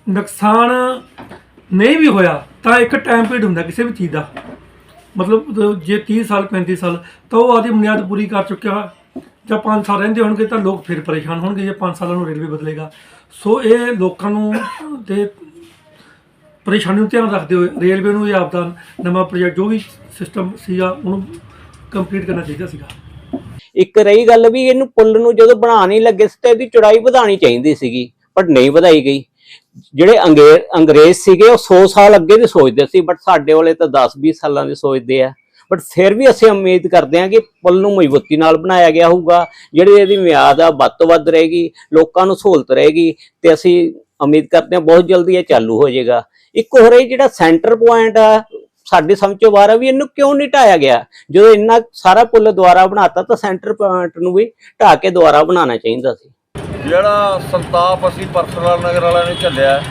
Speaker 9: ਨੁਕਸਾਨ ਨਹੀਂ ਵੀ ਹੋਇਆ ਤਾਂ ਇੱਕ ਟਾਈਮ ਪੀਰੀਅਡ ਹੁੰਦਾ ਕਿਸੇ ਵੀ ਚੀਜ਼ ਦਾ। ਮਤਲਬ ਜੇ 30 ਸਾਲ 35 ਸਾਲ, ਤਾਂ ਉਹ ਆਦੀ ਬੁਨਿਆਦ ਪੂਰੀ ਕਰ ਚੁੱਕਿਆ ਜਾਂ 5 ਸਾਲ ਰਹਿੰਦੇ ਹੋਣਗੇ ਤਾਂ ਲੋਕ ਫਿਰ ਪਰੇਸ਼ਾਨ ਹੋਣਗੇ ਜੇ 5 ਸਾਲਾਂ ਨੂੰ ਰੇਲਵੇ ਬਦਲੇਗਾ। ਸੋ ਇਹ ਲੋਕਾਂ ਨੂੰ ਤੇ ਪਰੇਸ਼ਾਨੀ ਨੂੰ ਧਿਆਨ ਰੱਖਦੇ ਹੋਏ ਰੇਲਵੇ ਨੂੰ ਇਹ ਆਪਦਾ ਨਵਾਂ ਪ੍ਰੋਜੈਕਟ ਜੋ ਵੀ ਸਿਸਟਮ ਸੀਗਾ, ਉਹਨੂੰ ਕੰਪਲੀਟ ਕਰਨਾ ਚਾਹੀਦਾ ਸੀਗਾ।
Speaker 10: ਇੱਕ ਰਹੀ ਗੱਲ ਵੀ ਇਹਨੂੰ ਪੁੱਲ ਨੂੰ ਜਦੋਂ ਬਣਾ ਨਹੀਂ ਲੱਗੇ ਸੀ ਤੇ ਇਹਦੀ ਚੌੜਾਈ ਵਧਾਣੀ ਚਾਹੀਦੀ ਸੀਗੀ, ਪਰ ਨਹੀਂ ਵਧਾਈ ਗਈ। ਜਿਹੜੇ ਅੰਗਰੇਜ਼ ਅੰਗਰੇਜ਼ ਸੀਗੇ, ਉਹ 100 ਸਾਲ ਅੱਗੇ ਦੀ ਸੋਚਦੇ ਸੀ ਬਟ ਸਾਡੇ ਵਾਲੇ ਤਾਂ 10-20 ਸਾਲਾਂ ਦੀ ਸੋਚਦੇ ਆ। ਬਟ ਫਿਰ ਵੀ ਅਸੀਂ ਉਮੀਦ ਕਰਦੇ ਹਾਂ ਕਿ ਪੁੱਲ ਨੂੰ ਮਜ਼ਬੂਤੀ ਨਾਲ ਬਣਾਇਆ ਗਿਆ ਹੋਊਗਾ, ਜਿਹੜੀ ਇਹਦੀ ਮਿਆਦ ਆ ਵੱਧ ਤੋਂ ਵੱਧ ਰਹੇਗੀ, ਲੋਕਾਂ ਨੂੰ ਸਹੂਲਤ ਰਹੇਗੀ, ਤੇ ਅਸੀਂ ਉਮੀਦ ਕਰਦੇ ਹਾਂ ਬਹੁਤ ਜਲਦੀ ਇਹ ਚਾਲੂ ਹੋ ਜਾਏਗਾ। ਇੱਕ ਹੋਰ ਇਹ ਜਿਹੜਾ ਸੈਂਟਰ ਪੁਆਇੰਟ ਆ, ਸਾਡੀ ਸਮਝ ਤੋਂ ਬਾਹਰ ਆ, ਵੀ ਇਹਨੂੰ ਕਿਉਂ ਨਹੀਂ ਢਾਇਆ ਗਿਆ? ਜਦੋਂ ਇੰਨਾ ਸਾਰਾ ਪੁੱਲ ਦੁਆਰਾ ਬਣਾਤਾ ਤਾਂ ਸੈਂਟਰ ਪੁਆਇੰਟ ਨੂੰ ਵੀ ਢਾ ਕੇ ਦੁਆਰਾ ਬਣਾਉਣਾ ਚਾਹੀਦਾ ਸੀ।
Speaker 7: ਜਿਹੜਾ ਸੰਤਾਪ ਅਸੀਂ ਪਰਸਨਲ ਨਗਰ ਵਾਲਿਆਂ ਨੇ ਝੱਲਿਆ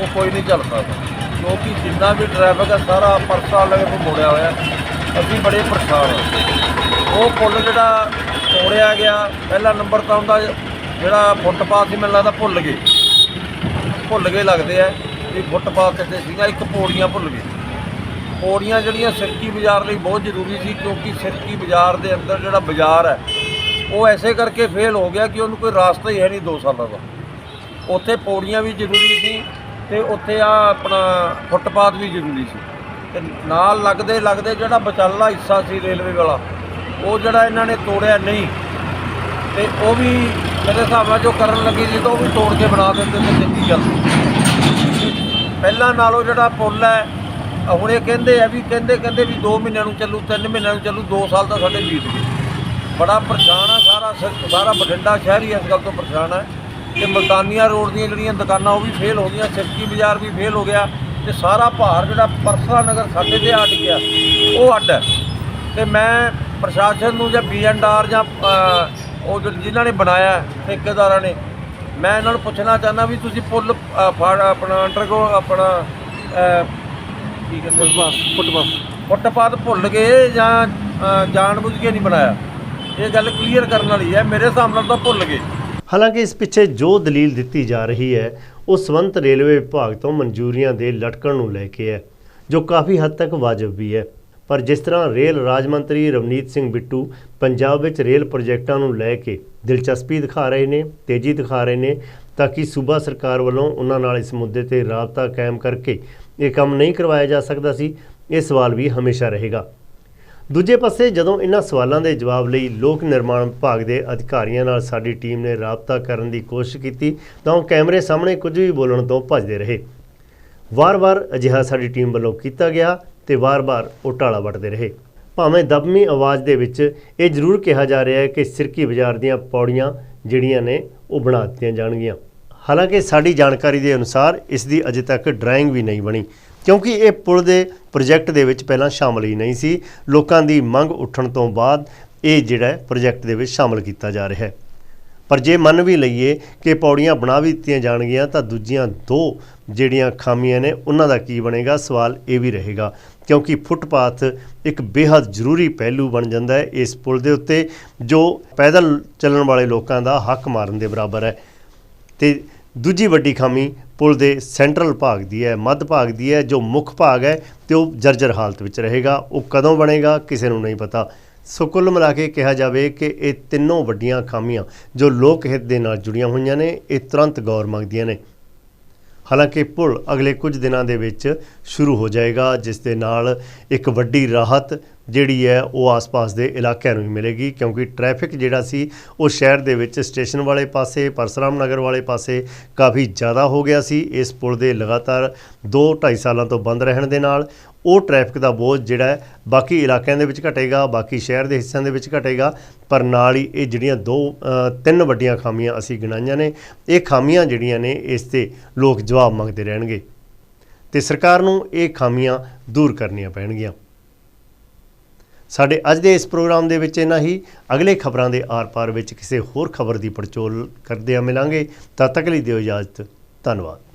Speaker 7: ਉਹ ਕੋਈ ਨਹੀਂ ਝੱਲ ਸਕਦਾ। ਕਿਉਂਕਿ ਜਿੰਨਾ ਵੀ ਟ੍ਰੈਫਿਕ ਹੈ ਸਾਰਾ ਪਰਸਨਲ ਨਗਰ ਤੋਂ ਮੋੜਿਆ ਹੋਇਆ। ਅਸੀਂ ਬੜੇ ਪਰੇਸ਼ਾਨ ਹਾਂ ਉਹ ਪੁੱਲ ਜਿਹੜਾ ਤੋੜਿਆ ਗਿਆ, ਪਹਿਲਾ ਨੰਬਰ ਤਾਂ ਹੁੰਦਾ ਜਿਹੜਾ ਫੁੱਟਪਾਥ ਸੀ, ਮੈਨੂੰ ਲੱਗਦਾ ਭੁੱਲ ਗਏ। ਭੁੱਲ ਗਏ ਲੱਗਦੇ ਆ ਵੀ ਫੁੱਟਪਾਥ ਕਿੱਥੇ ਸੀਗਾ, ਇੱਕ ਪੌੜੀਆਂ ਭੁੱਲ ਗਏ। ਪੌੜੀਆਂ ਜਿਹੜੀਆਂ ਸਿਰਕੀ ਬਾਜ਼ਾਰ ਲਈ ਬਹੁਤ ਜ਼ਰੂਰੀ ਸੀ, ਕਿਉਂਕਿ ਸਿਰਕੀ ਬਾਜ਼ਾਰ ਦੇ ਅੰਦਰ ਜਿਹੜਾ ਬਾਜ਼ਾਰ ਹੈ
Speaker 11: ਉਹ ਐਸੇ ਕਰਕੇ ਫੇਲ ਹੋ ਗਿਆ ਕਿ ਉਹਨੂੰ ਕੋਈ ਰਾਸਤਾ ਹੀ ਹੈ ਨਹੀਂ 2 ਸਾਲਾਂ ਦਾ। ਉੱਥੇ ਪੌੜੀਆਂ ਵੀ ਜ਼ਰੂਰੀ ਸੀ ਤੇ ਉੱਥੇ ਆ ਆਪਣਾ ਫੁੱਟਪਾਥ ਵੀ ਜ਼ਰੂਰੀ ਸੀ। ਤੇ ਨਾਲ ਲੱਗਦੇ ਲੱਗਦੇ ਜਿਹੜਾ ਵਿਚਾਲਾ ਹਿੱਸਾ ਸੀ ਰੇਲਵੇ ਵਾਲਾ, ਉਹ ਜਿਹੜਾ ਇਹਨਾਂ ਨੇ ਤੋੜਿਆ ਨਹੀਂ, ਤੇ ਉਹ ਵੀ ਮੇਰੇ ਹਿਸਾਬ ਨਾਲ ਜੋ ਕਰਨ ਲੱਗੇ ਸੀ ਤਾਂ ਉਹ ਵੀ ਤੋੜ ਕੇ ਬਣਾ ਦਿੰਦੇ ਤੇ ਚੰਗੀ ਗੱਲ ਪਹਿਲਾਂ ਨਾਲੋਂ ਜਿਹੜਾ ਪੁੱਲ ਹੈ ਹੁਣ ਇਹ ਕਹਿੰਦੇ ਆ ਵੀ ਕਹਿੰਦੇ ਕਹਿੰਦੇ ਵੀ 2 ਮਹੀਨਿਆਂ ਨੂੰ ਚੱਲੂ 3 ਮਹੀਨਿਆਂ ਨੂੰ ਚੱਲੂ 2 ਸਾਲ ਤਾਂ ਸਾਡੇ ਬੀਤ ਗਏ ਬੜਾ ਪਰੇਸ਼ਾਨ ਆ ਸਾਰਾ ਸ- ਸਾਰਾ ਬਠਿੰਡਾ ਸ਼ਹਿਰ ਹੀ ਇਸ ਗੱਲ ਤੋਂ ਪਰੇਸ਼ਾਨ ਹੈ ਤੇ ਮਲਤਾਨੀਆ ਰੋਡ ਦੀਆਂ ਜਿਹੜੀਆਂ ਦੁਕਾਨਾਂ ਉਹ ਵੀ ਫੇਲ ਹੋ ਗਈਆਂ ਸਿੱਕੀ ਬਾਜ਼ਾਰ ਵੀ ਫੇਲ ਹੋ ਗਿਆ ਤੇ ਸਾਰਾ ਭਾਰ ਜਿਹੜਾ ਪਰਸਰਾ ਨਗਰ ਸਾਡੇ ਤੇ ਅਟ ਗਿਆ ਉਹ ਅੱਡ ਹੈ। ਤੇ ਮੈਂ ਪ੍ਰਸ਼ਾਸਨ ਨੂੰ ਜਾਂ ਬੀਐਨਆਰ ਜਾਂ ਅ, ਉਹ ਜਿਹੜੇ- ਜਿਨ੍ਹਾਂ ਨੇ ਬਣਾਇਆ ਹੈ, ਠੇਕੇਦਾਰਾਂ ਨੇ ਮੈਂ ਇਹਨਾਂ ਨੂੰ ਪੁੱਛਣਾ ਚਾਹੁੰਦਾ ਵੀ ਤੁਸੀਂ ਪੁੱਲ ਅ, ਫਾੜ ਆਪਣਾ ਅੰਡਰਗੋ ਆਪਣਾ ਅ, ਕੀ ਕਹਿੰਦੇ? Footpath footpath. ਭੁੱਲ ਗਏ ਜਾਂ ਅ, ਜਾਣਬੁੱਝ ਕੇ ਨਹੀਂ ਬਣਾਇਆ। ਇਹ ਗੱਲ ਕਲੀਅਰ ਕਰਨ ਵਾਲੀ ਹੈ, ਮੇਰੇ ਹਿਸਾਬ ਨਾਲ ਤਾਂ ਭੁੱਲ ਗਏ।
Speaker 1: ਹਾਲਾਂਕਿ ਇਸ ਪਿੱਛੇ ਜੋ ਦਲੀਲ ਦਿੱਤੀ ਜਾ ਰਹੀ ਹੈ, ਉਹ ਸਵੰਤ ਰੇਲਵੇ ਵਿਭਾਗ ਤੋਂ ਮਨਜ਼ੂਰੀਆਂ ਦੇ ਲਟਕਣ ਨੂੰ ਲੈ ਕੇ ਹੈ, ਜੋ ਕਾਫੀ ਹੱਦ ਤੱਕ ਵਾਜਬ ਵੀ ਹੈ। ਪਰ ਜਿਸ ਤਰ੍ਹਾਂ ਰੇਲ ਰਾਜ ਮੰਤਰੀ ਰਵਨੀਤ ਸਿੰਘ ਬਿੱਟੂ ਪੰਜਾਬ ਵਿੱਚ ਰੇਲ ਪ੍ਰੋਜੈਕਟਾਂ ਨੂੰ ਲੈ ਕੇ ਦਿਲਚਸਪੀ ਦਿਖਾ ਰਹੇ ਨੇ, ਤੇਜ਼ੀ ਦਿਖਾ ਰਹੇ ਨੇ, ਤਾਂ ਕਿ ਸੂਬਾ ਸਰਕਾਰ ਵੱਲੋਂ ਉਹਨਾਂ ਨਾਲ ਇਸ ਮੁੱਦੇ ਤੇ ਰਾਬਤਾ ਕਾਇਮ ਕਰਕੇ ਇਹ ਕੰਮ ਨਹੀਂ ਕਰਵਾਇਆ ਜਾ ਸਕਦਾ ਸੀ, ਇਹ ਸਵਾਲ ਵੀ ਹਮੇਸ਼ਾ ਰਹੇਗਾ। ਦੂਜੇ ਪਾਸੇ ਜਦੋਂ ਇਹਨਾਂ ਸਵਾਲਾਂ ਦੇ ਜਵਾਬ ਲਈ ਲੋਕ ਨਿਰਮਾਣ ਵਿਭਾਗ ਦੇ ਅਧਿਕਾਰੀਆਂ ਨਾਲ ਸਾਡੀ ਟੀਮ ਨੇ ਰਾਬਤਾ ਕਰਨ ਦੀ ਕੋਸ਼ਿਸ਼ ਕੀਤੀ, ਤਾਂ ਉਹ ਕੈਮਰੇ ਸਾਹਮਣੇ ਕੁਝ ਵੀ ਬੋਲਣ ਤੋਂ ਭੱਜਦੇ ਰਹੇ। ਵਾਰ-ਵਾਰ ਅਜਿਹਾ ਸਾਡੀ ਟੀਮ ਵੱਲੋਂ ਕੀਤਾ ਗਿਆ ਤੇ ਵਾਰ-ਵਾਰ ਉਹ ਟਾਲਾ ਵੱਟਦੇ ਰਹੇ। ਭਾਵੇਂ ਦਬਮੀ ਆਵਾਜ਼ ਦੇ ਵਿੱਚ ਇਹ ਜ਼ਰੂਰ ਕਿਹਾ ਜਾ ਰਿਹਾ ਹੈ ਕਿ ਸਿਰਕੀ ਬਾਜ਼ਾਰ ਦੀਆਂ ਪੌੜੀਆਂ ਜਿਹੜੀਆਂ ਨੇ ਉਹ ਬਣਾ ਦਿੱਤੀਆਂ ਜਾਣਗੀਆਂ। ਹਾਲਾਂਕਿ ਸਾਡੀ ਜਾਣਕਾਰੀ ਦੇ ਅਨੁਸਾਰ ਇਸ ਦੀ ਅਜੇ ਤੱਕ ਡਰਾਇੰਗ ਵੀ ਨਹੀਂ ਬਣੀ। ਕਿਉਂਕਿ ਇਹ ਪੁਲ ਦੇ ਪ੍ਰੋਜੈਕਟ ਦੇ ਵਿੱਚ ਪਹਿਲਾਂ ਸ਼ਾਮਲ ਹੀ ਨਹੀਂ ਸੀ। ਲੋਕਾਂ ਦੀ ਮੰਗ ਉੱਠਣ ਤੋਂ ਬਾਅਦ ਇਹ ਜਿਹੜਾ ਪ੍ਰੋਜੈਕਟ ਦੇ ਵਿੱਚ ਸ਼ਾਮਲ ਕੀਤਾ ਜਾ ਰਿਹਾ ਹੈ। ਪਰ ਜੇ ਮੰਨ ਵੀ ਲਈਏ ਕਿ ਪੌੜੀਆਂ ਬਣਾ ਵੀ ਦਿੱਤੀਆਂ ਜਾਣਗੀਆਂ, ਤਾਂ ਦੂਜੀਆਂ ਦੋ ਜਿਹੜੀਆਂ ਖਾਮੀਆਂ ਨੇ, ਉਹਨਾਂ ਦਾ ਕੀ ਬਣੇਗਾ? ਸਵਾਲ ਇਹ ਵੀ ਰਹੇਗਾ। ਕਿਉਂਕਿ ਫੁੱਟਪਾਥ ਇੱਕ ਬੇहद ਜ਼ਰੂਰੀ ਪਹਿਲੂ ਬਣ ਜਾਂਦਾ ਹੈ ਇਸ ਪੁਲ ਦੇ ਉੱਤੇ, ਜੋ ਪੈਦਲ ਚੱਲਣ ਵਾਲੇ ਲੋਕਾਂ ਦਾ ਹੱਕ ਮਾਰਨ ਦੇ ਬਰਾਬਰ ਹੈ। ਤੇ ਦੂਜੀ ਵੱਡੀ ਖਾਮੀ ਪੁਲ ਦੇ ਸੈਂਟਰਲ ਭਾਗ ਦੀ ਹੈ, ਮੱਧ ਭਾਗ ਦੀ ਹੈ, ਜੋ ਮੁੱਖ ਭਾਗ ਹੈ ਤੇ ਉਹ ਜਰਜਰ ਹਾਲਤ ਵਿੱਚ ਰਹੇਗਾ। ਉਹ ਕਦੋਂ ਬਣੇਗਾ ਕਿਸੇ ਨੂੰ ਨਹੀਂ ਪਤਾ। ਸੋ ਕੁੱਲ ਮਿਲਾ ਕੇ ਕਿਹਾ ਜਾਵੇ ਕਿ ਇਹ ਤਿੰਨੋਂ ਵੱਡੀਆਂ ਖਾਮੀਆਂ ਜੋ ਲੋਕ ਹਿੱਤ ਦੇ ਨਾਲ ਜੁੜੀਆਂ ਹੋਈਆਂ ਨੇ, ਇਹ ਤੁਰੰਤ ਗੌਰ ਮੰਗਦੀਆਂ ਨੇ। ਹਾਲਾਂਕਿ ਪੁਲ ਅਗਲੇ ਕੁਝ ਦਿਨਾਂ ਦੇ ਵਿੱਚ ਸ਼ੁਰੂ ਹੋ ਜਾਏਗਾ, ਜਿਸ ਦੇ ਨਾਲ ਇੱਕ ਵੱਡੀ ਰਾਹਤ ਜਿਹੜੀ ਹੈ ਉਹ ਆਸ-ਪਾਸ ਦੇ ਇਲਾਕਿਆਂ ਨੂੰ ਵੀ ਮਿਲੇਗੀ, ਕਿਉਂਕਿ ਟ੍ਰੈਫਿਕ ਜਿਹੜਾ ਸੀ ਉਹ ਸ਼ਹਿਰ ਦੇ ਵਿੱਚ ਸਟੇਸ਼ਨ ਵਾਲੇ ਪਾਸੇ, ਪਰਸਰਾਮ ਨਗਰ ਵਾਲੇ ਪਾਸੇ ਕਾਫੀ ਜ਼ਿਆਦਾ ਹੋ ਗਿਆ ਸੀ। ਇਸ ਪੁਲ ਦੇ ਲਗਾਤਾਰ 2-2.5 ਸਾਲਾਂ ਤੋਂ ਬੰਦ ਰਹਿਣ ਦੇ ਨਾਲ ਉਹ ਟ੍ਰੈਫਿਕ ਦਾ ਬੋਝ ਜਿਹੜਾ ਬਾਕੀ ਇਲਾਕਿਆਂ ਦੇ ਵਿੱਚ ਘਟੇਗਾ, ਬਾਕੀ ਸ਼ਹਿਰ ਦੇ ਹਿੱਸਿਆਂ ਦੇ ਵਿੱਚ ਘਟੇਗਾ, ਪਰ ਨਾਲ ਹੀ ਇਹ ਜਿਹੜੀਆਂ ਦੋ ਤਿੰਨ ਵੱਡੀਆਂ ਖਾਮੀਆਂ ਅਸੀਂ ਗਿਣਾਈਆਂ ਨੇ, ਇਹ ਖਾਮੀਆਂ ਜਿਹੜੀਆਂ ਨੇ ਇਸ ਤੇ ਲੋਕ ਜਵਾਬ ਮੰਗਦੇ ਰਹਿਣਗੇ ਤੇ ਸਰਕਾਰ ਨੂੰ ਇਹ ਖਾਮੀਆਂ ਦੂਰ ਕਰਨੀਆਂ ਪੈਣਗੀਆਂ। ਸਾਡੇ ਅੱਜ ਦੇ ਇਸ ਪ੍ਰੋਗਰਾਮ ਦੇ ਵਿੱਚ ਇਹਨਾਂ ਹੀ। ਅਗਲੇ ਖਬਰਾਂ ਦੇ ਆਰ-ਪਾਰ ਵਿੱਚ ਕਿਸੇ ਹੋਰ ਖਬਰ ਦੀ ਪੜਚੋਲ ਕਰਦੇ ਆ ਮਿਲਾਂਗੇ। ਤਦ ਤੱਕ ਲਈ ਦਿਓ ਇਜਾਜ਼ਤ। ਧੰਨਵਾਦ।